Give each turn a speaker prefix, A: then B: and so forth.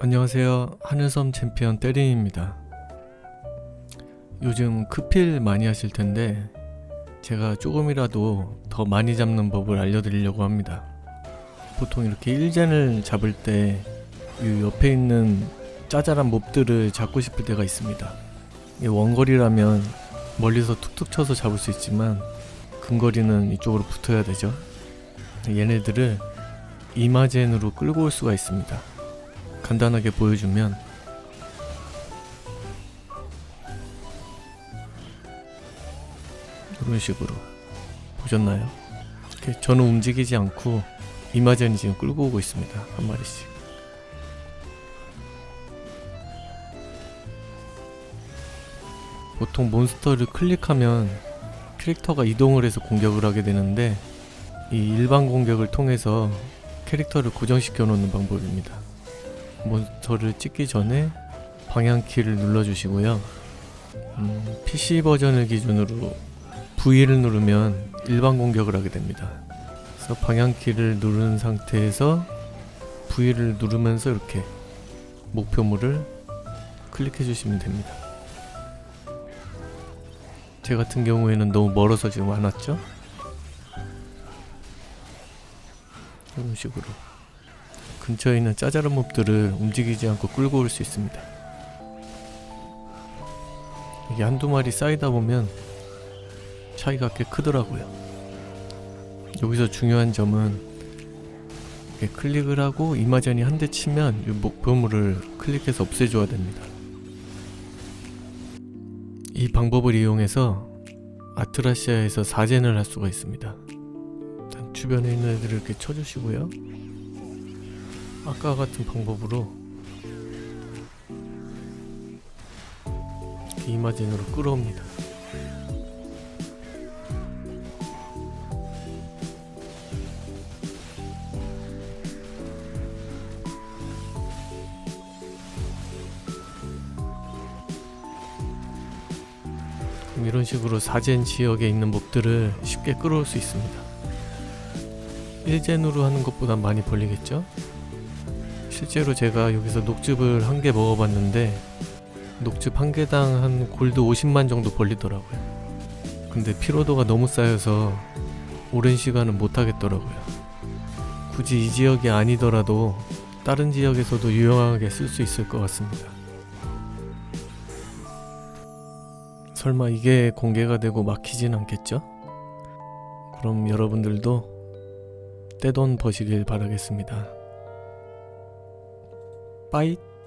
A: 안녕하세요. 하늘섬 챔피언 때린입니다. 요즘 크필 많이 하실 텐데 제가 조금이라도 더 많이 잡는 법을 알려드리려고 합니다. 보통 이렇게 일젠을 잡을 때 이 옆에 있는 짜잘한 몹들을 잡고 싶을 때가 있습니다. 이 원거리라면 멀리서 툭툭 쳐서 잡을 수 있지만 근거리는 이쪽으로 붙어야 되죠. 얘네들을 이마젠으로 끌고 올 수가 있습니다. 간단하게 보여주면 이런 식으로 보셨나요? 이렇게 저는 움직이지 않고 이마전이 지금 끌고 오고 있습니다. 한 마리씩. 보통 몬스터를 클릭하면 캐릭터가 이동을 해서 공격을 하게 되는데 이 일반 공격을 통해서 캐릭터를 고정시켜 놓는 방법입니다. 몬스터를 찍기 전에 방향키를 눌러주시고요. 음, PC 버전을 기준으로 V를 누르면 일반 공격을 하게 됩니다. 그래서 방향키를 누른 상태에서 V를 누르면서 이렇게 목표물을 클릭해 주시면 됩니다. 제 같은 경우에는 너무 멀어서 지금 안 왔죠? 이런 식으로 근처에 있는 짜잘한 몹들을 움직이지 않고 끌고 올 수 있습니다. 이게 한두 마리 쌓이다 보면 차이가 꽤 크더라고요. 여기서 중요한 점은 클릭을 하고 이마전이 한 대 치면 이 목표물을 클릭해서 없애줘야 됩니다. 이 방법을 이용해서 아트라시아에서 사젠을 할 수가 있습니다. 주변에 있는 애들을 이렇게 쳐주시고요. 아까 같은 방법으로 이마진으로 끌어옵니다. 이런 식으로 사젠 지역에 있는 몹들을 쉽게 끌어올 수 있습니다. 1젠으로 하는 것보다 많이 벌리겠죠? 실제로 제가 여기서 녹즙을 한 개 먹어봤는데 녹즙 한 개당 한 골드 50만 정도 벌리더라고요. 근데 피로도가 너무 쌓여서 오랜 시간은 못 하겠더라고요. 굳이 이 지역이 아니더라도 다른 지역에서도 유용하게 쓸 수 있을 것 같습니다. 설마 이게 공개가 되고 막히진 않겠죠? 그럼 여러분들도 떼돈 버시길 바라겠습니다. 拜。